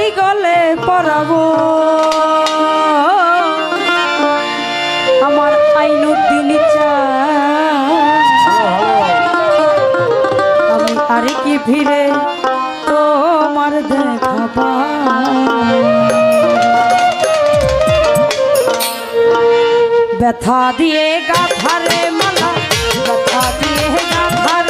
তারি গলে পড়াবো আমার আইনুদ্দিন আমি আর কি ভিড়ে তোমার দেখা ব্যথা দিয়ে গাথারে মালা, ব্যথা দিয়ে গাথারে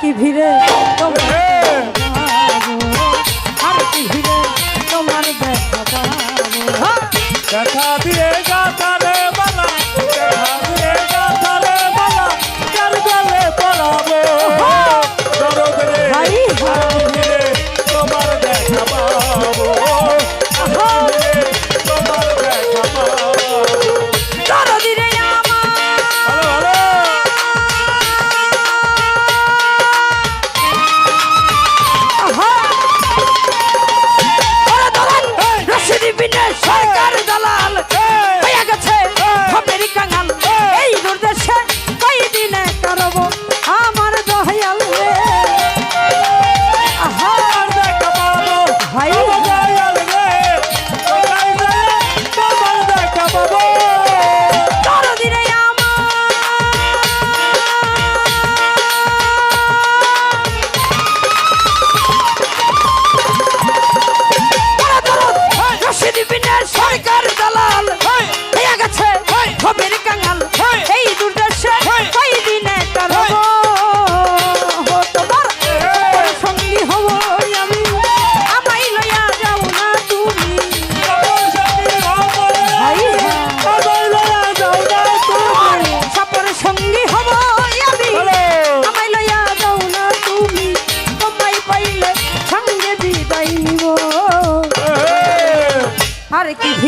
কি ভিড়ে?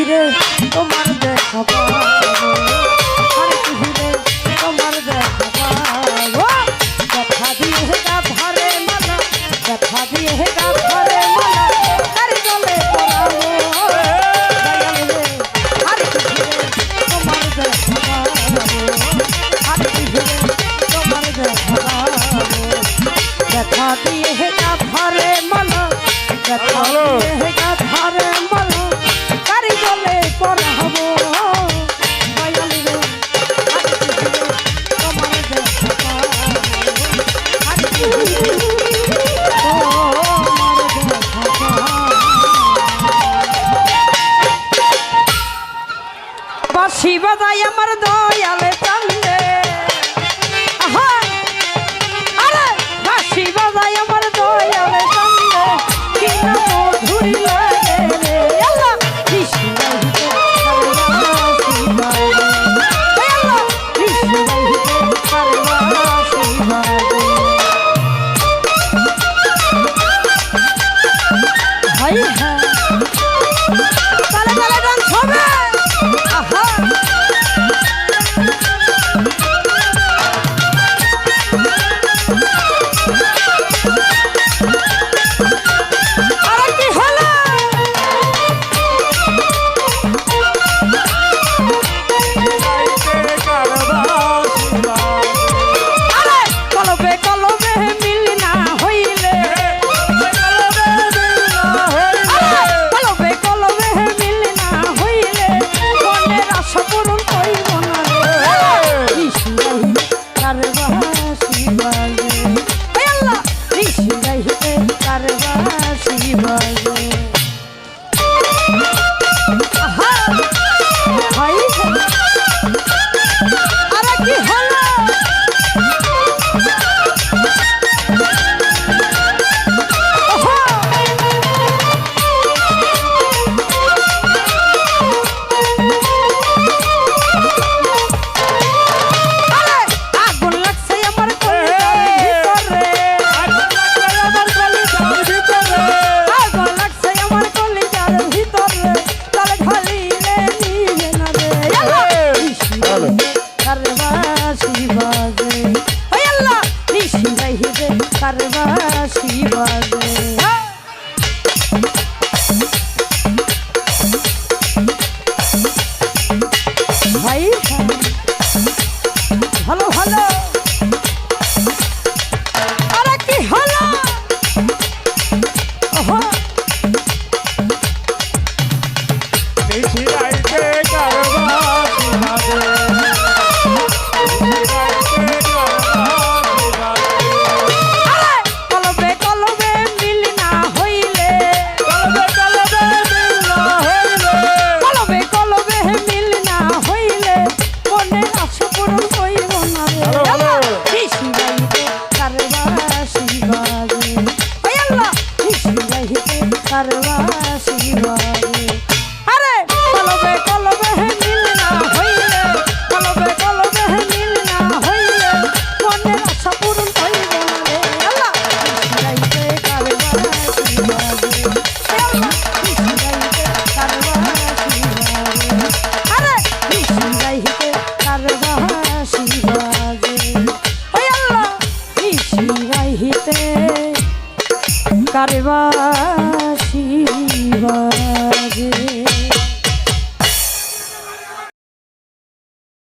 ফিরে তোমার দেখা পাবো। ফিরে তোমার দেখা পাবো। দেখা দিয়ে গা ভরে দেখা हाय Oh, करवा शिवा